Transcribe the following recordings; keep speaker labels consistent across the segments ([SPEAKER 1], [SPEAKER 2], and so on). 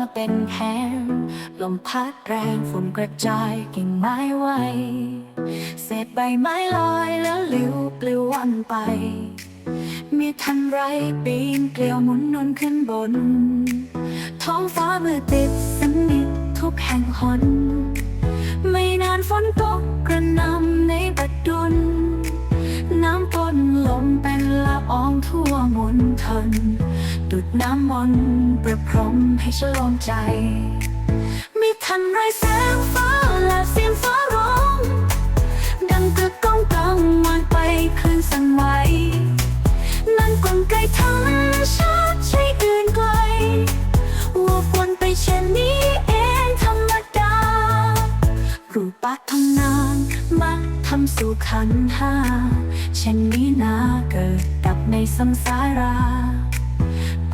[SPEAKER 1] มาเป็นแหงลมพัดแรงฝุ่นกระจายกิ่งไม้ไหวเศษใบไม้ลอยแล้วลิวปลิววันไป มีทันไรปีนเกลียวหมุนนนขึ้นบน ท้องฟ้ามืดติดสนิททุกแห่งหนไม่นานฝนตกกระนำใน ทั่วมนทนดุดน้ำมนต์ประพรมให้ฉลองใจไม่ทันไรแสงฟ้าและเสียงฟ้าร้อง ดังกึกก้องกังวานไปคลื่นสั่นไหวนั่นกลไกธรรมชาติใช่อื่นไกลวัววนไปเช่นนี้เองธรรมดารูปปัทำนานมักทำสู่ขันห้าเช่นนี้นาเกิด ในสังสารา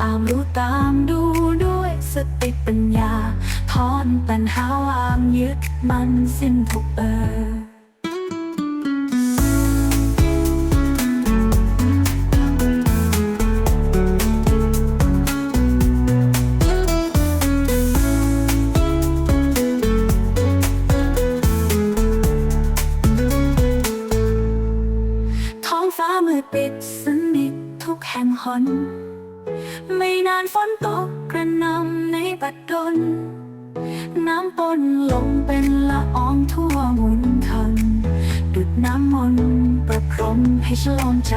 [SPEAKER 1] ตามรู้ตามดูด้วยสติปัญญาถอนปัญหาวางยึดมันสิ้นทุกเอท้องฟ้ามืดปิดสนิ ทุกแห่งหน ไม่นานฝนตกกระหนำในบัดดล น้ำปนลงเป็นละอองทั่วหมุนทัน ดุดน้ำมนต์ประพรมให้ฉลองใจ